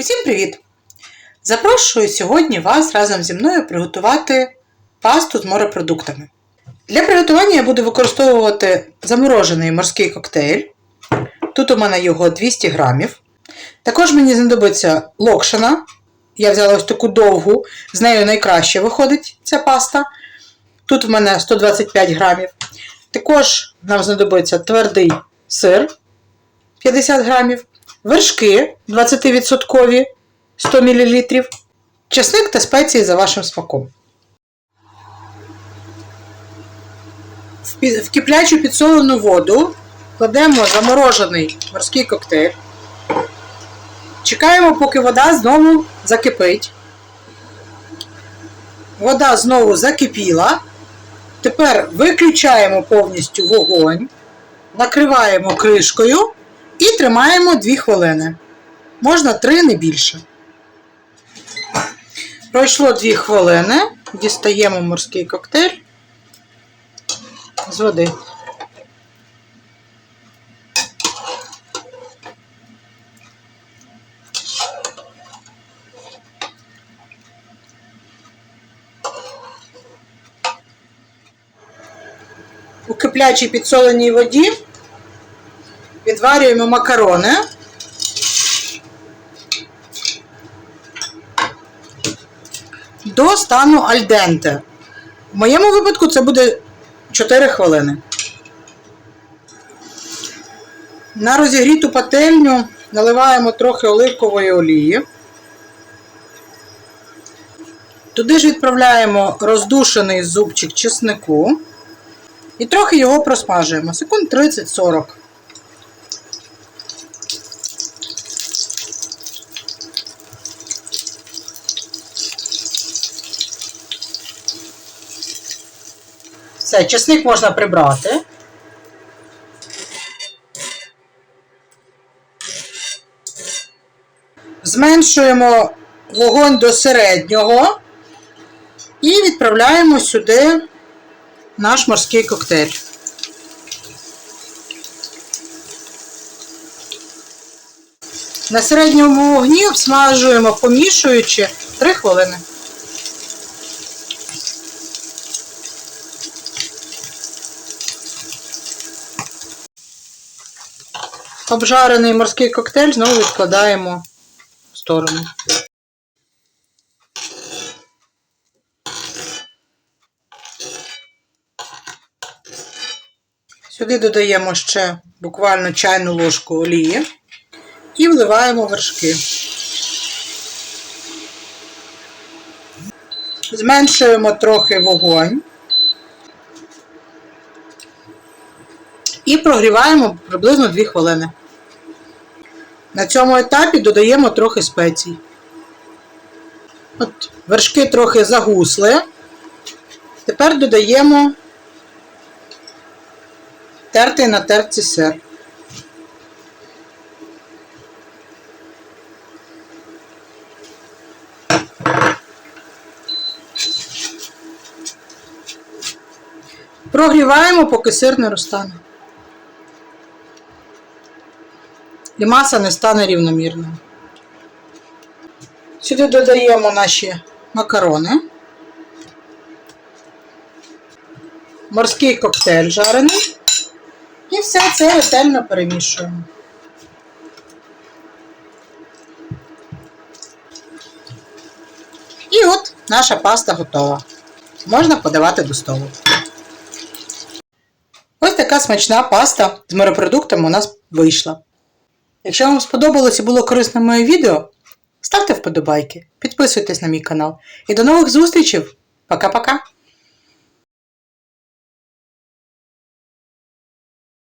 Усім привіт! Запрошую сьогодні вас разом зі мною приготувати пасту з морепродуктами. Для приготування я буду використовувати заморожений морський коктейль. Тут у мене його 200 грамів. Також мені знадобиться локшина. Я взяла ось таку довгу, з нею найкраще виходить ця паста. Тут в мене 125 грамів. Також нам знадобиться твердий сир 50 грамів, вершки 20% 100 мл, чесник та спеції за вашим смаком. В киплячу підсолену воду кладемо заморожений морський коктейль. Чекаємо, поки вода знову закипить. Вода знову закипіла. Тепер виключаємо повністю вогонь, накриваємо кришкою і тримаємо 2 хвилини. Можна 3, не більше. Пройшло 2 хвилини. Дістаємо морський коктейль з води. У киплячій підсоленій воді відварюємо макарони. До стану альденте. В моєму випадку це буде 4 хвилини. На розігріту пательню наливаємо трохи оливкової олії. Туди ж відправляємо роздушений зубчик чеснику. І трохи його просмажуємо. Секунд 30-40. Все, чесник можна прибрати. Зменшуємо вогонь до середнього і відправляємо сюди наш морський коктейль. На середньому вогні обсмажуємо, помішуючи 3 хвилини. Обжарений морський коктейль знову відкладаємо в сторону. Сюди додаємо ще буквально чайну ложку олії і вливаємо вершки. Зменшуємо трохи вогонь і прогріваємо приблизно 2 хвилини. На цьому етапі додаємо трохи спецій. От вершки трохи загусли. Тепер додаємо тертий на терці сир. Прогріваємо, поки сир не розтане. І маса не стане рівномірною. Сюди додаємо наші макарони. Морський коктейль жарений. І все це ретельно перемішуємо. І от наша паста готова. Можна подавати до столу. Ось така смачна паста з морепродуктами у нас вийшла. Якщо вам сподобалось і було корисне моє відео, ставте вподобайки, підписуйтесь на мій канал. І до нових зустрічей! Пока-пока!